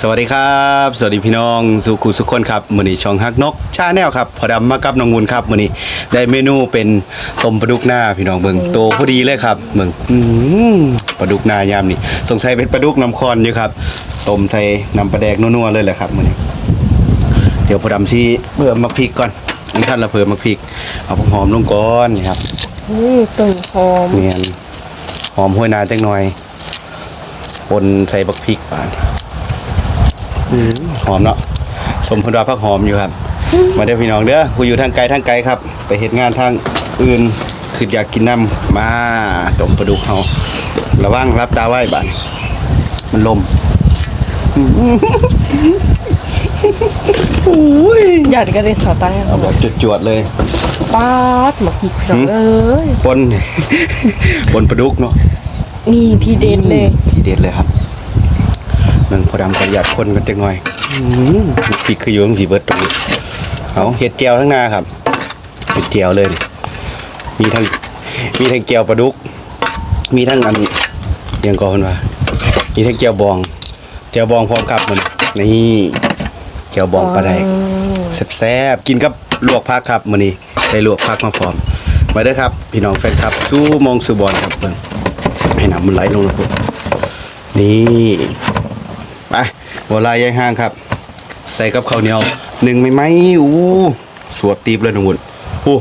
สวัสดีครับ สวัสดีพี่น้องสุขุสุขคนครับมือนี้ช่องฮักนกชาแนลครับพอดำมากับน้องงูนครับมือนี้ได้เมนูเป็นต้มปลาดุกหน้าพี่น้องเบิ่งโตพอดีเลยครับเบิ่งอื้อหือปลาดุกหน้ายามนี่สงสัยเป็นปลาดุกน้ำคอนอยู่ครับต้มใส่น้ำปลาแดกนัวๆเลยแหละครับมือนี้ เดี๋ยวพอดำชี้เพิ่มมักพริกก่อนอันท่านละเพิ่มมักพริก เอาผักหอมลงก่อนนี่ครับอืมต้นหอมเมียนหอมห้วยนาจังหน่อยปนใส่บักพริกปานอื้อ หอมเนาะสมพนว่าพักหอมอยู่ครับ มาเด้อพี่น้องเด้อผู้อยู่ทางไกลทางไกลครับ ไปเหตุงานทางอื่นสิอยากกินน้ำมาต้มปลาดุกเฮาระวังรับตาไว้บ้านมันลมโอ้ยหยาดกระเด็นเขาตั้งเอาแบบจวดๆเลยป๊าดหมกพริกพี่น้องหืมเอ้ยปนปนปลาดุกเนาะนี่ที่เด็ดเลย ทีเด็ดเลยครับ เมืองพอดำประหยัดคนกันจังหน่อยพริกคืออยู่ตรงที่เบิดตรงนี้เอาเห็ดเจียวทั้งหน้าครับเห็ดเจียวเลย มีทั้งมีทั้งเจียวปลาดุก มีทั้งอันอิหยังก่อนว่ามีทั้งเจียวบองเจียวบองพร้อมครับมันนี่เจียวบองปลาไดกแซ่บๆกินกับลวกผักครับมื้อนี้ได้ลวกผักมาพร้อมมาเด้อครับ พี่น้องแฟนครับสู้มองสู้บอลครับเบิ่งให้น้ำมันไหลลงนะพุ่นนี่ไปบั วลายยายห้างครับ ใส่กับข้าวเหนียวหนึ่งไม่ไหมอู้สวดตีบเลยนะบุญอู้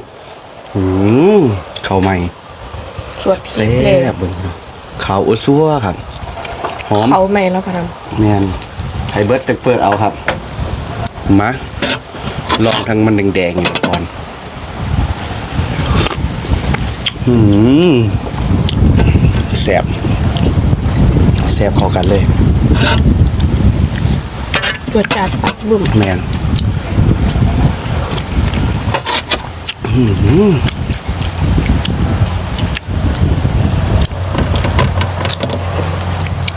หืมข้าวใหม่สวดพริแซ่กเลยบเบิ่งข้าวอัวซัวครับหอมเขาไม่แล้วพะทแมนไฮเบิร์ตจะเปิดเอาครับมาลองทั้งมันแดงๆอยู่ก่อนหืมแสบแสบเข้ากันเลยำ ตัวจัดปัดบุ่มแมน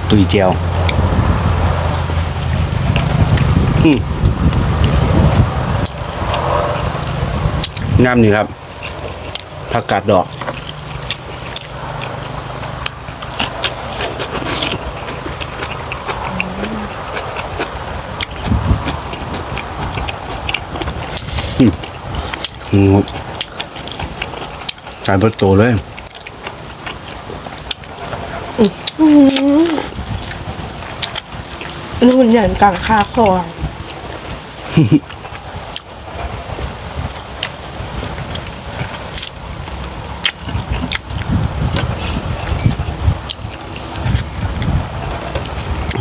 ตุยเจียวอืมงามนี่ครับผักกาดดอก งดการเปิดโตเลยนู่นหยันกลางคาคอ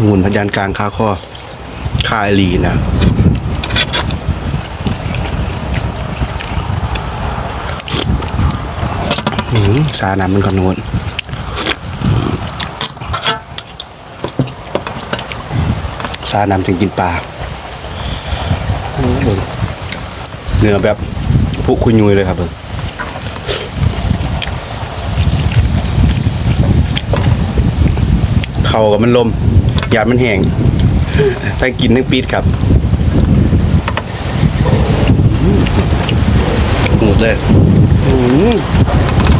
หุ่นพยานกลางคาข้อคาไอลีนะ อืม สาน้ำมันก่อนโน้นสาน้ำถึงกินปลาโอ้โหเนื้อแบบพุคุยยุยเลยครับเบิ่งเข่ากับมันลมหยาดมันแห้งทั้งกินทั้งปีดครับหมดเลยอื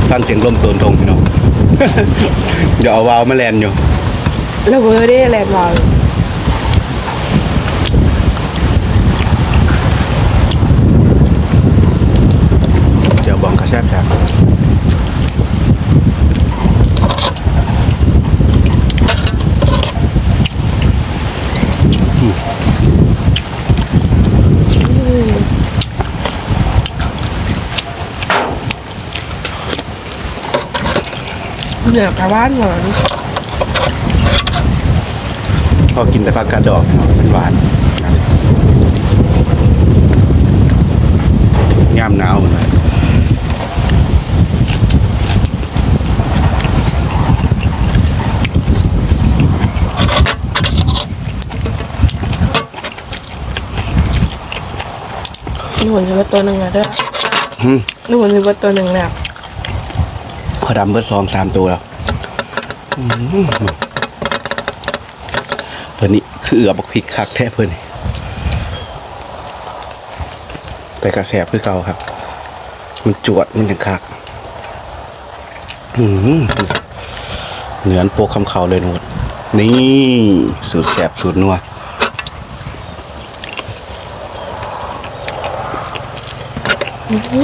ฟังเสียงลมโตนทงพี่น้องเดี๋ยวเอาวาวมาแลนอยู่แล้วเวอร์ได้แลนด์วาวเดี๋ยวบองกระแซบครับอืม เหนือกระว่านหวานพอกินแต่ผักกาดดอกมันหวานย่ามหนาวมันเลยนู่นอยู่ว่าตัวหนึ่งอะเด้ออืมนู่นอยู่ว่าตัวหนึ่งเนี่ยพ อดำเบิดซองสามตัวแล้วเพื่อนนี้คือเอือบกพริกคักแท้เพื่อนแต่กระแสบพื่อเก่าครับ มันจวดมันยังคักเหนือนโปกคำเขาเลยนวดนี่สูตรแสบสูตรนัวอื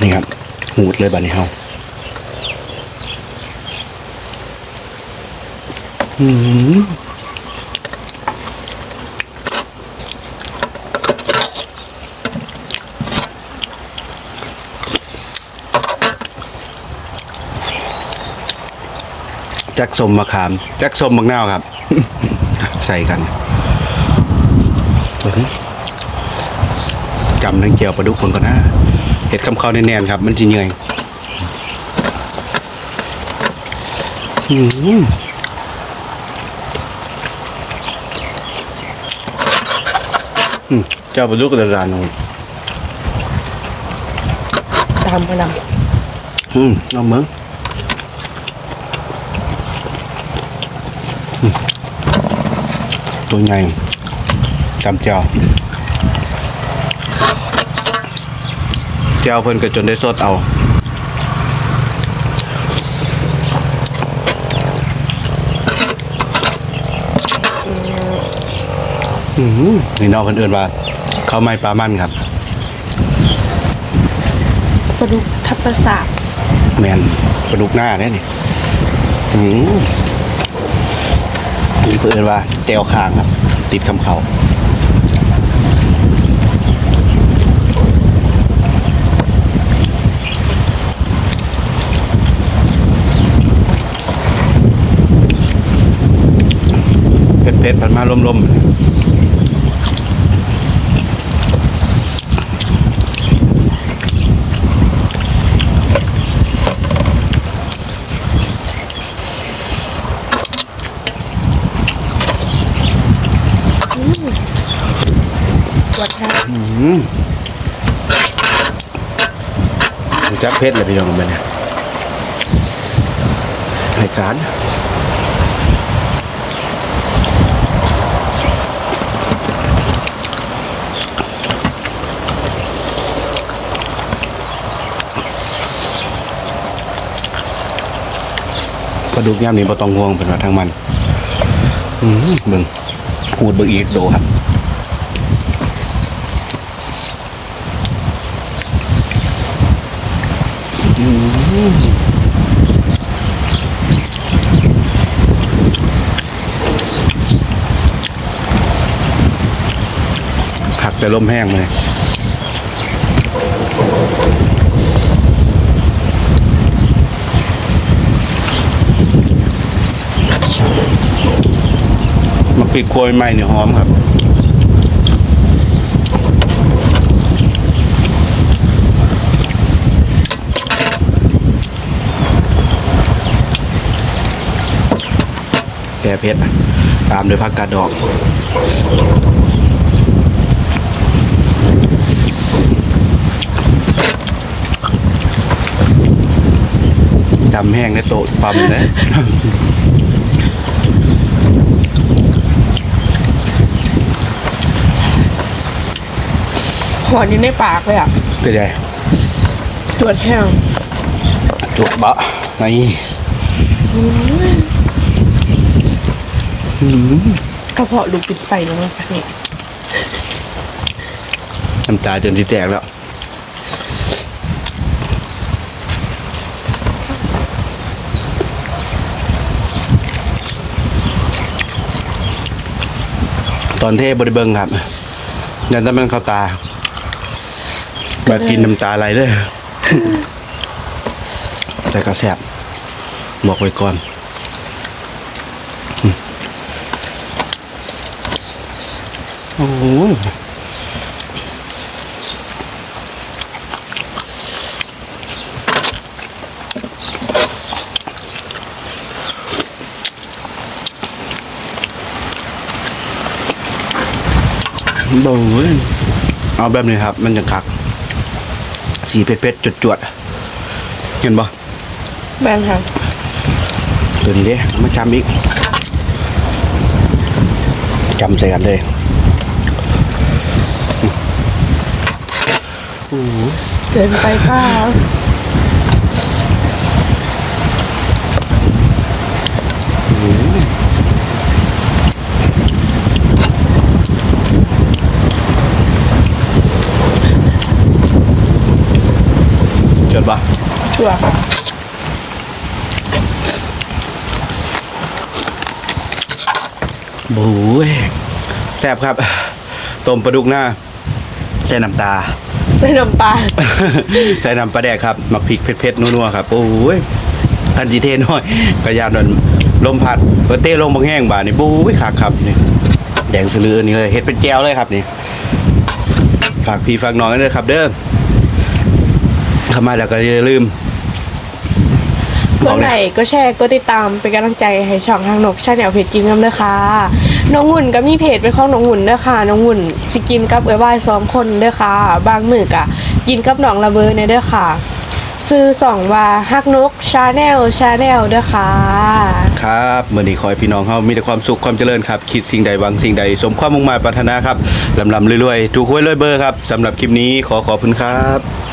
นี่ครับหูดเลยบัดนี้เฮาอืมจ็คสมมะขามจ็คสมบักนาวครับ ใส่กันเบิ่งจำทั้งเจียวปลาดุกคนก่อนนะ เห็ดคำข้าวแน่นๆครับ มันจีเหนื่อยอืมอืมเจ้าปลาดุกกระดานนู่นตามพลังอืมเอาเมืองอืมตัวใหญ่จำเจ้า เจ้าเพิ่นก็จนได้สดเอาอืมนี่น้องเพิ่นเอิ้นว่าข้าวไม้ปลามันครับปลาดุกทับประสาทแมนปลาดุกหน้าเนี่ยนี่อืมนี่เพื่อนว่าแจวคางครับ ติดคำเขา เผ็ดผ็ดๆผันมาลมๆวัดท้รู้จักเพชรเลยพี่น้องมันเนี่ยรายการ ลาดุกย่ามนี้บ่ต้องห่วงเป็นว่าทั้งมันอืมเบิ่งพูดเบิ่งอีกโดครับขักแต่ลมแห้งเลย มาปิดโคยใหม่เนี่ยหอมครับแก่เพชรตามด้วยผักกาดดอกจำแห้งในโต๊ะปั๊มนะ หอนอยู่ในปากเลยอะเป็นไงตรวจแห้งจวดบะนี่กระเพาะลูกปิดไฟลงมาแบบนี้น้ำตาจนสิแตกแล้วตอนเทบริเบิงครับยันจะมันเข้าตา แบบกินน้ำตาไหลเลย แต่ก็แสบบอกไว้ก่อนอืมโอ้โหโอ้ยเอาแบบนี้ครับ มันจะคัก สีเผ็ดๆจวดๆเห็นปะแบนค่ะตัวนี้เด้เอามาจำอีกจำใส่กันเลยเกินไปเปล่า เจิด ปะชัวร์ค่ะบู๊ยแซ่บครับ ต้มปลาดุกหน้า ใส่น้ำตา ใส่น้ำตาลใส่น้ำปลาแดกครับหมักพริกเผ็ดๆนัวๆครับ โอ้ยอันจีเทน้อยกระยานนลมพัดเออเต้ลงบางแห้งบาดนี่บู๊ยคักครับนี่แดงสลืออันนี้เลยเฮ็ดเป็นแจวเลยครับนี่ ฝากพี่ฝากน้องกันด้วยครับ เด้อ เข้ามาแล้วก็อย่าลืมกดไลค์ก็แชร์ก็ติดตามเป็นกำลังใจให้ช่องทางนกชาแนลเพจจริงกันเลยค่ะน้องหุ่นก็มีเพจเป็นของน้องหุ่นเด้อค่ะน้องหุ่นสิกินกับเอ้ยวายสองคนเด้อค่ะ บางมือกะกินกับน้องระเบอในเด้อค่ะ ซื้อสองว่าฮักนกชาแนลชาแนลเด้อค่ะ ครับเมื่อนี้ขอให้พี่น้องเฮามีแต่ความสุขความเจริญครับ คิดสิ่งใดหวังสิ่งใด สมความมุ่งหมายปรารถนาครับลำลำรวยๆถูกหวยรวยเบอร์ครับสำหรับคลิปนี้ขอขอบคุณครับ